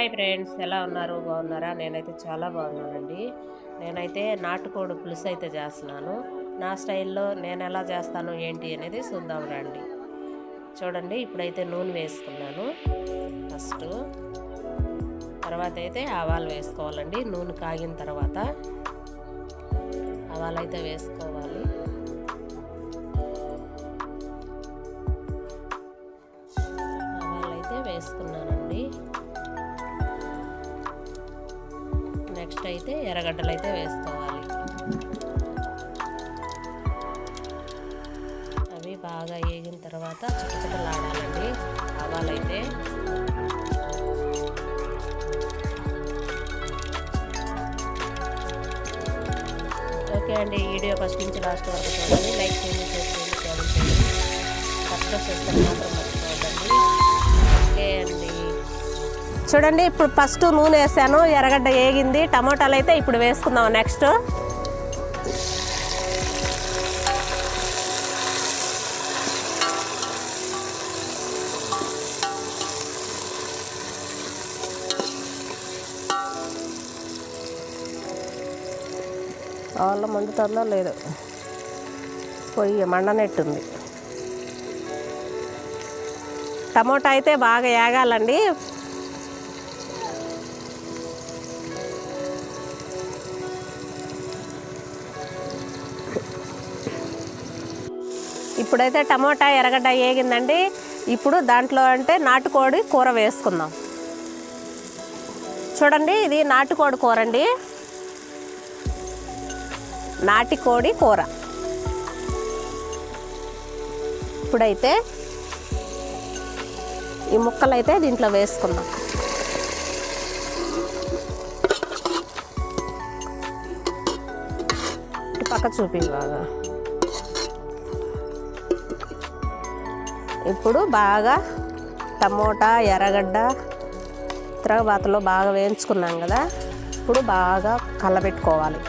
Hi friends ఎలా ఉన్నారు? బాగున్నారా? నేనైతే చాలా బాగున్నానండి. నేనైతే నాటుకోడి పులుసు అయితే చేస్తున్నాను. నా స్టైల్లో నేను ఎలా చేస్తాను ఏంటి అనేది చూద్దాం రండి. చూడండి ఇప్పుడైతే నూనె వేసుకున్నాను ఫస్ట్. తర్వాత అయితే ఆవాలు వేసుకోవాలండి. నూనె కాగిన తర్వాత ఆవాలు అయితే వేసుకోవాలి. ఆవాలు అయితే వేసుకున్నానండి. అయితే ఎర్రగడ్డలు అయితే వేసుకోవాలి. అవి బాగా వేగిన తర్వాత చిటచిటలాడాలండి ఆవాలైతే. ఓకే అండి వీడియో ఫస్ట్ నుంచి లాస్ట్ వరకు చూడండి. లైక్ చేయండి షేర్ చేయండి కామెంట్ చేయండి. సబ్స్క్రైబ్ మాత్రం మర్చిపోవద్దండి. చూడండి ఇప్పుడు ఫస్ట్ నూనె వేసాను ఎర్రగడ్డ వేగింది టమాటాలు అయితే ఇప్పుడు వేసుకుందాం నెక్స్ట్ వాళ్ళ మండుతుందో లేదు. పొయ్యి మండనెట్టుంది. టమోటా అయితే బాగా ఏగాలండి. ఇప్పుడైతే టమోటా ఎర్రగడ్డ వేగిందండి ఇప్పుడు దాంట్లో అంటే నాటుకోడి కూర వేసుకుందాం. చూడండి ఇది నాటుకోడి కూర అండి నాటికోడి కూర. ఇప్పుడైతే ఈ ముక్కలు అయితే దీంట్లో వేసుకుందాం. పక్క చూపి బాగా. ఇప్పుడు బాగా టమోటా ఎర్రగడ్డ తిరగబాతలో బాగా వేయించుకున్నాం కదా ఇప్పుడు బాగా కలబెట్టుకోవాలి.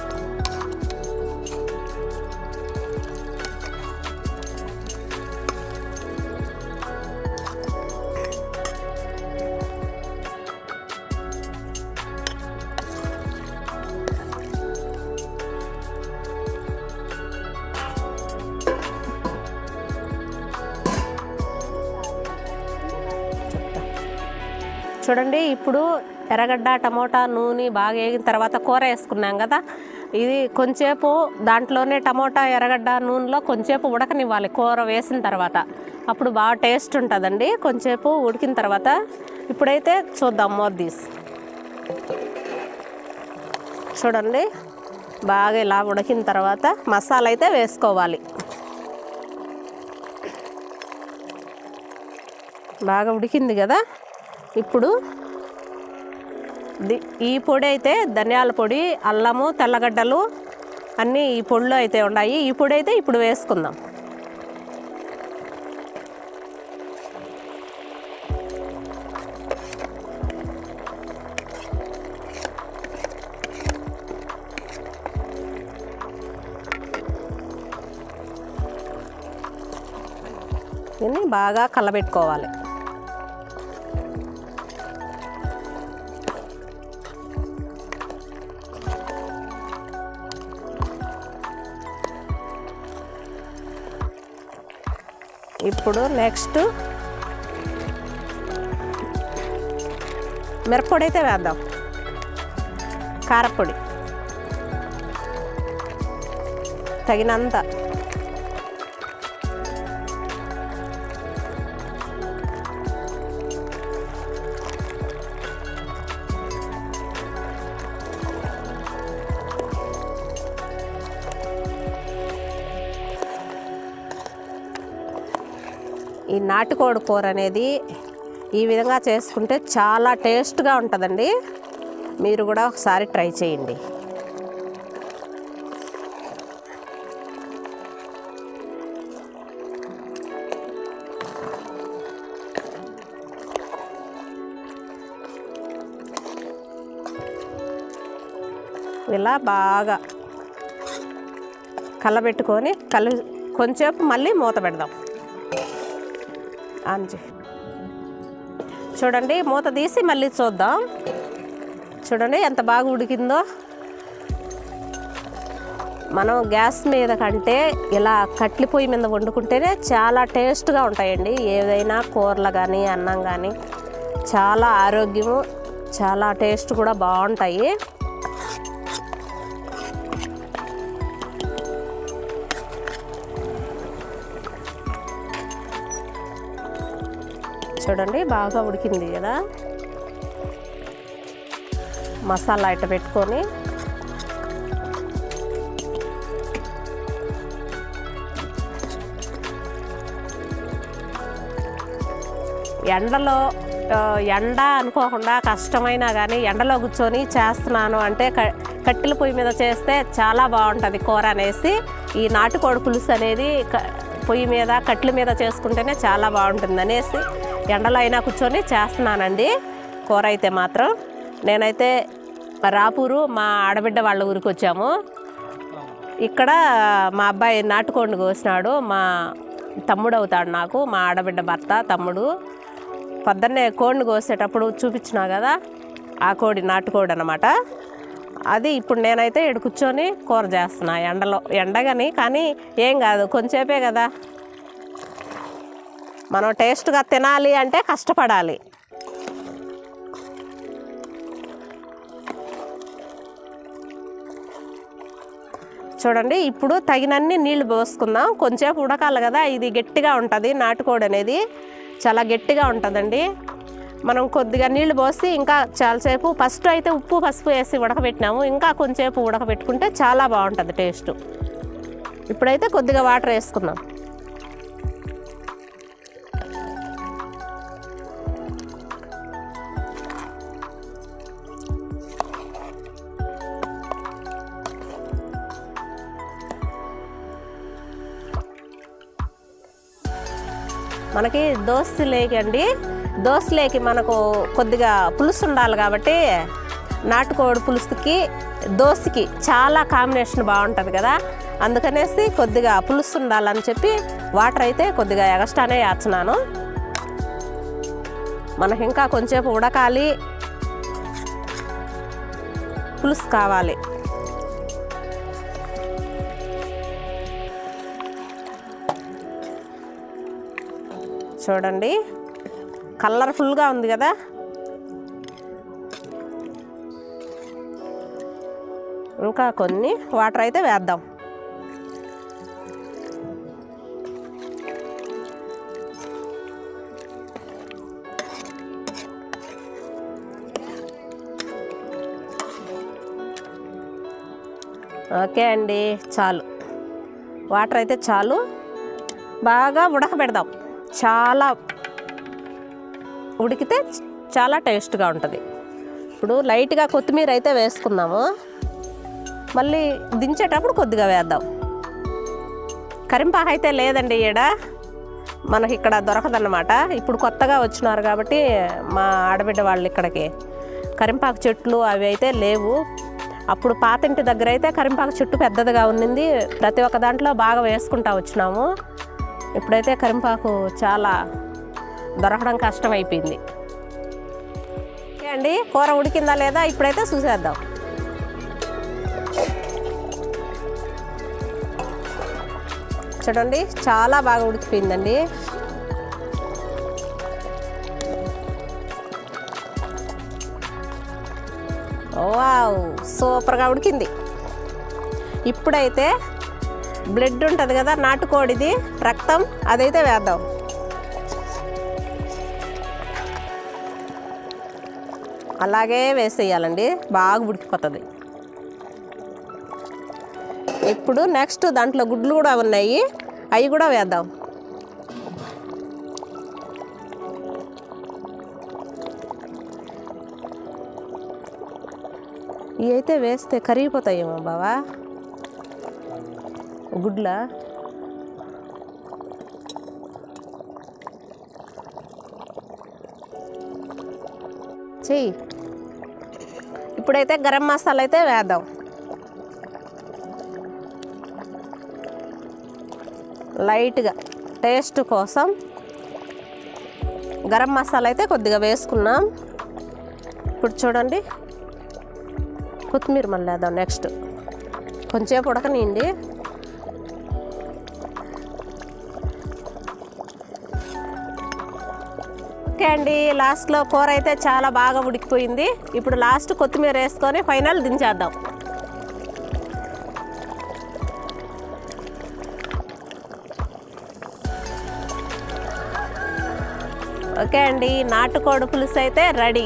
చూడండి ఇప్పుడు ఎర్రగడ్డ టమోటా నూనె బాగా వేగిన తర్వాత కూర వేసుకున్నాం కదా. ఇది కొంచెంసేపు దాంట్లోనే టమోటా ఎర్రగడ్డ నూనెలో కొంచెంసేపు ఉడకనివ్వాలి కూర వేసిన తర్వాత. అప్పుడు బాగా టేస్ట్ ఉంటుందండి. కొంచెంసేపు ఉడికిన తర్వాత ఇప్పుడైతే చూద్దాం మూత చూడండి బాగా ఇలా ఉడికిన తర్వాత మసాలా అయితే వేసుకోవాలి. బాగా ఉడికింది కదా. ఇప్పుడు ఈ పొడి అయితే ధనియాల పొడి అల్లము తెల్లగడ్డలు అన్నీ ఈ పొడిలో అయితే ఉన్నాయి. ఈ పొడి అయితే ఇప్పుడు వేసుకుందాం. దీన్ని బాగా కలబెట్టుకోవాలి. ఇప్పుడు నెక్స్ట్ మిరప్పొడి అయితే వేద్దాం. కారపొడి. తగినంత. ఈ నాటుకోడి కూర అనేది ఈ విధంగా చేసుకుంటే చాలా టేస్ట్గా ఉంటుందండి. మీరు కూడా ఒకసారి ట్రై చేయండి. ఇలా బాగా కలబెట్టుకొని కలు కొంచెంసేపు మళ్ళీ మూత పెడదాం. ఆన్ చూడండి మూత తీసి మళ్ళీ చూద్దాం. చూడండి ఎంత బాగా ఉడికిందో. మనం గ్యాస్ మీద కంటే ఇలా కట్లి పొయ్యి మీద వండుకుంటేనే చాలా టేస్ట్గా ఉంటాయండి. ఏదైనా కూరలు కానీ అన్నం కానీ చాలా ఆరోగ్యము చాలా టేస్ట్ కూడా బాగుంటాయి. చూడండి బాగా ఉడికింది కదా. మసాలా ఇట్ట పెట్టుకొని. ఎండలో ఎండ అనుకోకుండా కష్టమైనా కానీ ఎండలో కూర్చొని చేస్తున్నాను అంటే క- కట్టెల పొయ్యి మీద చేస్తే చాలా బాగుంటుంది కూర అనేసి. ఈ నాటుకోడి పులుసు అనేది పొయ్యి మీద కట్టెల మీద చేసుకుంటేనే చాలా బాగుంటుంది అనేసి ఎండలో అయినా కూర్చొని చేస్తున్నానండి. కూర అయితే మాత్రం నేనైతే రాపూరు మా ఆడబిడ్డ వాళ్ళ ఊరికి వచ్చాము. ఇక్కడ మా అబ్బాయి నాటుకోండి కోసినాడు. మా తమ్ముడు అవుతాడు నాకు మా ఆడబిడ్డ భర్త తమ్ముడు. పొద్దున్నే కోడిని కోసేటప్పుడు చూపించినా కదా ఆ కోడి నాటుకోడి అనమాట అది ఇప్పుడు నేనైతే ఇక్కడ కూర్చొని కూర చేస్తున్నా ఎండలో. ఎండగని కానీ ఏం కాదు కొంచెంసేపే కదా. మనం టేస్ట్గా తినాలి అంటే కష్టపడాలి. చూడండి ఇప్పుడు తగినన్ని నీళ్ళు పోసుకుందాం. కొంచెం ఉడకాలి కదా ఇది గట్టిగా ఉంటుంది నాటుకోడి అనేది చాలా గట్టిగా ఉంటుందండి. మనం కొద్దిగా నీళ్ళు పోసి ఇంకా చాలాసేపు ఫస్ట్ అయితే ఉప్పు పసుపు వేసి ఉడకబెట్టినాము. ఇంకా కొంచెంసేపు ఉడకబెట్టుకుంటే చాలా బాగుంటుంది టేస్ట్. ఇప్పుడైతే కొద్దిగా వాటర్ వేసుకుందాం. మనకి దోస్తులేకి అండి. దోస్తులేకి మనకు కొద్దిగా పులుసు ఉండాలి కాబట్టి నాటుకోడి పులుసుకి దోశకి చాలా కాంబినేషన్ బాగుంటుంది కదా. అందుకనేసి కొద్దిగా పులుసు ఉండాలని చెప్పి వాటర్ అయితే కొద్దిగా ఎగస్ట్రానే వేస్తున్నాను మనకి ఇంకా కొంచెంసేపు ఉడకాలి. పులుసు కావాలి. చూడండి. కలర్ఫుల్గా ఉంది కదా. ఇంకా కొన్ని వాటర్ అయితే వేద్దాం. ఓకే అండి చాలు. వాటర్ అయితే చాలు. బాగా ఉడకబెడదాం. చాలా ఉడికితే చాలా టేస్ట్గా ఉంటుంది. ఇప్పుడు లైట్గా కొత్తిమీర అయితే వేసుకుందాము. మళ్ళీ దించేటప్పుడు కొద్దిగా వేద్దాం. కరింపాకు అయితే లేదండి ఈడ. మనకి ఇక్కడ దొరకదన్నమాట. ఇప్పుడు కొత్తగా వచ్చినారు కాబట్టి మా ఆడబిడ్డ వాళ్ళు ఇక్కడికి. కరింపాకు చెట్లు అవి అయితే లేవు. అప్పుడు పాతింటి దగ్గర అయితే కరింపాకు చెట్టు పెద్దదిగా ఉన్నింది. ప్రతి ఒక్క దాంట్లో బాగా వేసుకుంటా వచ్చినాము. ఇప్పుడైతే కరింపాకు చాలా దొరకడం కష్టం అయిపోయింది ఓకే అండి కూర ఉడికిందా లేదా ఇప్పుడైతే చూసేద్దాం. చూడండి చాలా బాగా ఉడికిపోయిందండి. వావ్ సూపర్గా ఉడికింది. ఇప్పుడైతే బ్లడ్ ఉంటుంది కదా నాటుకోడిది రక్తం అదైతే వేద్దాం. అలాగే వేసేయాలండి బాగా ఉడికిపోతుంది. ఇప్పుడు నెక్స్ట్ దాంట్లో గుడ్లు కూడా ఉన్నాయి అవి కూడా వేద్దాం. ఇవి అయితే వేస్తే కరిగిపోతాయేమో బావా. గుడ్ల? చెయ్యి ఇప్పుడైతే గరం మసాలా అయితే వేద్దాం. లైట్గా టేస్ట్ కోసం గరం మసాలా అయితే కొద్దిగా వేసుకున్నాం. ఇప్పుడు చూడండి. కొత్తిమీర మళ్ళీ వేద్దాం నెక్స్ట్. కొంచెంసేపు ఉడకనియండి ఓకే అండి లాస్ట్లో కూర అయితే చాలా బాగా ఉడికిపోయింది. ఇప్పుడు లాస్ట్ కొత్తిమీర వేసుకొని ఫైనల్ దించేద్దాం. ఓకే అండి నాటుకోడి పులుసు అయితే రెడీ.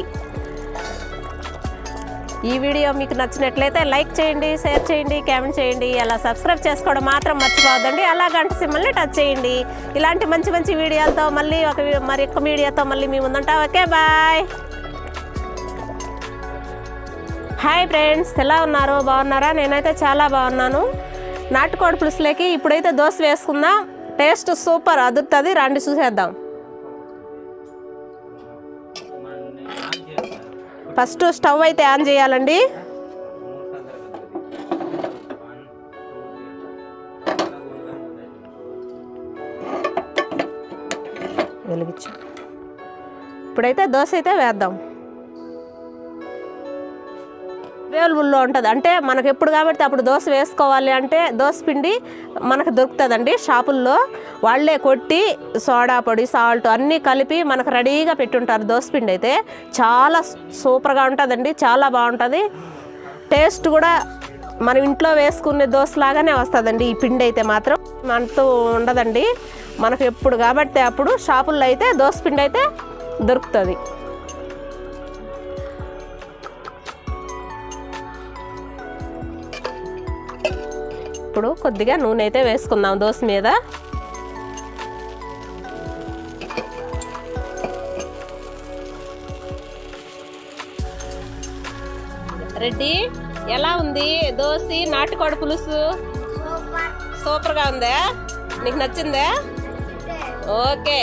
ఈ వీడియో మీకు నచ్చినట్లయితే లైక్ చేయండి షేర్ చేయండి కామెంట్ చేయండి. అలా సబ్స్క్రైబ్ చేసుకోవడం మాత్రం మర్చిపోవద్దండి. అలా గంట సిమ్మల్ని టచ్ చేయండి. ఇలాంటి మంచి మంచి వీడియోలతో మళ్ళీ ఒక మరి ఎక్కువ వీడియోతో మళ్ళీ మీ ముందుంటాం ఓకే బాయ్. హాయ్ ఫ్రెండ్స్ ఎలా ఉన్నారు? బాగున్నారా? నేనైతే చాలా బాగున్నాను. నాటుకోడి పులుసులోకి ఇప్పుడైతే దోశ వేసుకుందాం. టేస్ట్ సూపర్ అదురుతుంది రండి చూసేద్దాం. ఫస్ట్ స్టవ్ అయితే ఆన్ చేయాలండి. వెలిగించు. ఇప్పుడైతే దోశ అయితే వేద్దాం. అవైలబుల్లో ఉంటుంది. అంటే మనకు ఎప్పుడు కాబట్టి అప్పుడు దోశ వేసుకోవాలి అంటే దోశ పిండి మనకు దొరుకుతుందండి షాపుల్లో. వాళ్ళే కొట్టి సోడా పొడి సాల్ట్ అన్నీ కలిపి మనకు రెడీగా పెట్టుంటారు దోశ పిండి అయితే. చాలా సూపర్గా ఉంటుందండి చాలా బాగుంటుంది. టేస్ట్ కూడా మనం ఇంట్లో వేసుకునే దోశలాగానే వస్తుందండి ఈ పిండి అయితే మాత్రం మనతో ఉండదండి. మనకు ఎప్పుడు కాబట్టి అప్పుడు షాపుల్లో అయితే దోశ పిండి అయితే దొరుకుతుంది. ఇప్పుడు కొద్దిగా నూనె అయితే వేసుకుందాం దోశ మీద. రెడ్డి. ఎలా ఉంది? దోశ నాటుకోడి పులుసు? సూపర్గా ఉందా? నీకు నచ్చిందా? ఓకే.